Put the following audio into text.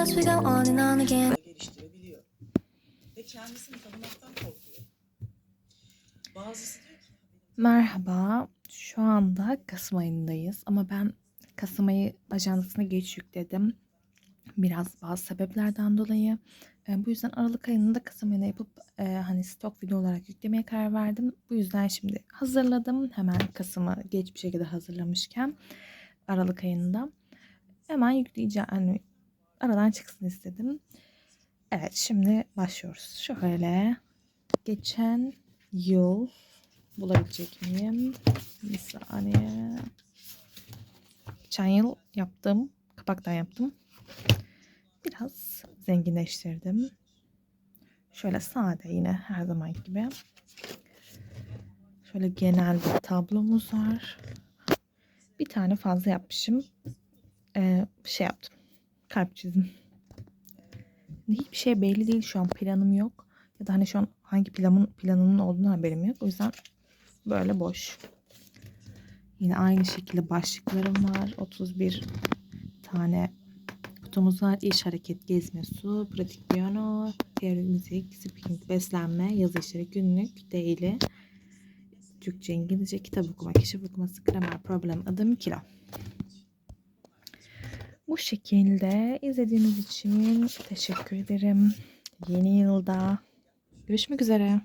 else, we go on and on again. geliştirebiliyor. Ve kendisini tanımaktan korkuyor. Bazısı diyor ki Merhaba. Şu anda Kasım ayındayız ama ben Kasım ayı ajandasına geç yükledim. Biraz bazı sebeplerden dolayı. E, bu yüzden Aralık ayını da Kasım ayına yapıp e, hani stok video olarak yüklemeye karar verdim. Bu yüzden şimdi hazırladım. Hemen Kasım'ı geç bir şekilde hazırlamışken Aralık ayında. Hemen yükleyeceğim. Hani aradan çıksın istedim. Evet şimdi başlıyoruz. Şöyle geçen yıl bulabilecek miyim? Bir saniye. Geçen yıl yaptım. Kapaktan yaptım. Biraz zenginleştirdim. Şöyle sade yine her zaman gibi. Şöyle genel bir tablomuz var. Bir tane fazla yapmışım. Ee, şey yaptım. Kalp çizim. Hiçbir şey belli değil şu an. Planım yok. Ya da hani şu an hangi planın planımın olduğunu haberim yok. O yüzden böyle boş. Yine aynı şekilde başlıklarım var. 31 tane kutumuz var. İş, hareket, gezme, su, pratik piyano, teori, müzik, speaking, beslenme, yazı işleri, günlük, daily, Türkçe, İngilizce, kitap okuma, keşif okuması, gramer, problem, adım, kilo. Bu şekilde izlediğiniz için teşekkür ederim. Yeni yılda görüşmek üzere.